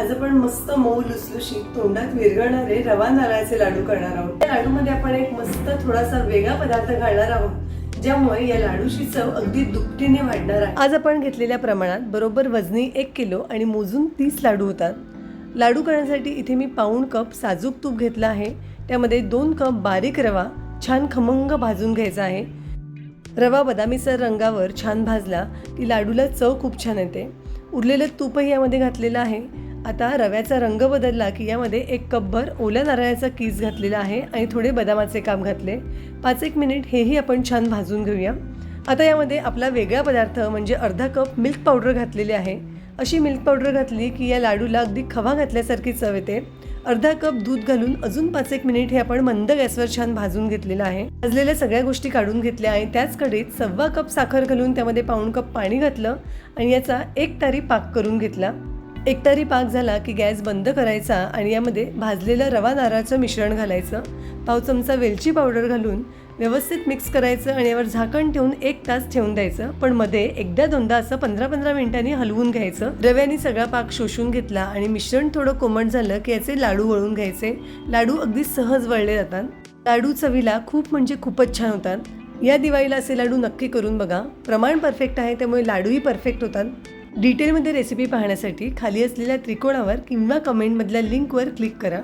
आज आपण मस्त मऊ लुसलुशीत तोंडात विरघळणारे रवा नारळाचे लाडू करणार आहोत. या लाडूमध्ये आपण एक मस्त थोडासा वेगळा पदार्थ घालणार आहोत ज्यामुळे या लाडूची चव अगदी दुपटीने वाढणार आहे. आज आपण घेतलेल्या प्रमाणात बरोबर वजनी एक किलो आणि मोजून तीस लाडू होतात. लाडू करण्यासाठी इथे मी पाऊण कप साजूक तूप घेतला आहे. त्यामध्ये दोन कप बारीक रवा छान खमंग भाजून घ्यायचा आहे. रवा बदामीसर रंगावर छान भाजला की लाडूला चव खूप छान येते. उरलेलं तूपही यामध्ये घातलेलं आहे. आता रव्याचा रंग बदलला की यामध्ये एक कपभर ओल्या नारळाचा कीस घातलेला आहे आणि थोडे बदामाचे काम घातले. पाच एक मिनिट हेही आपण छान भाजून घेऊया. आता यामध्ये आपला वेगळा पदार्थ म्हणजे अर्धा कप मिल्क पावडर घातलेली आहे. अशी मिल्क पावडर घातली की या लाडूला अगदी खवा घातल्यासारखी चव येते. अर्धा कप दूध घालून अजून पाच एक मिनिट हे आपण मंद गॅसवर छान भाजून घेतलेलं आहे. भाजलेल्या सगळ्या गोष्टी काढून घेतल्या आणि त्याच कढईत सव्वा कप साखर घालून त्यामध्ये पाऊण कप पाणी घातलं आणि याचा एक तारी पाक करून घेतला. एकतारी पाक झाला की गॅस बंद करायचा आणि यामध्ये भाजलेलं रवा नारळाचं मिश्रण घालायचं पाव चमचा वेलची पावडर घालून व्यवस्थित मिक्स करायचं आणि यावर झाकण ठेवून एक तास ठेवून द्यायचं. पण मध्ये एकदा दोनदा असं पंधरा पंधरा मिनिटांनी हलवून घ्यायचं. रव्याने सगळा पाक शोषून घेतला आणि मिश्रण थोडं कोमट झालं की याचे लाडू वळून घ्यायचे. लाडू अगदी सहज वळले जातात. लाडू चवीला खूप म्हणजे खूपच छान होतात. या दिवाळीला असे लाडू नक्की करून बघा. प्रमाण परफेक्ट आहे त्यामुळे लाडूही परफेक्ट होतात. डिटेलमध्ये रेसिपी पाहण्यासाठी खाली असलेल्या त्रिकोणावर किंवा कमेंटमधल्या लिंकवर क्लिक करा.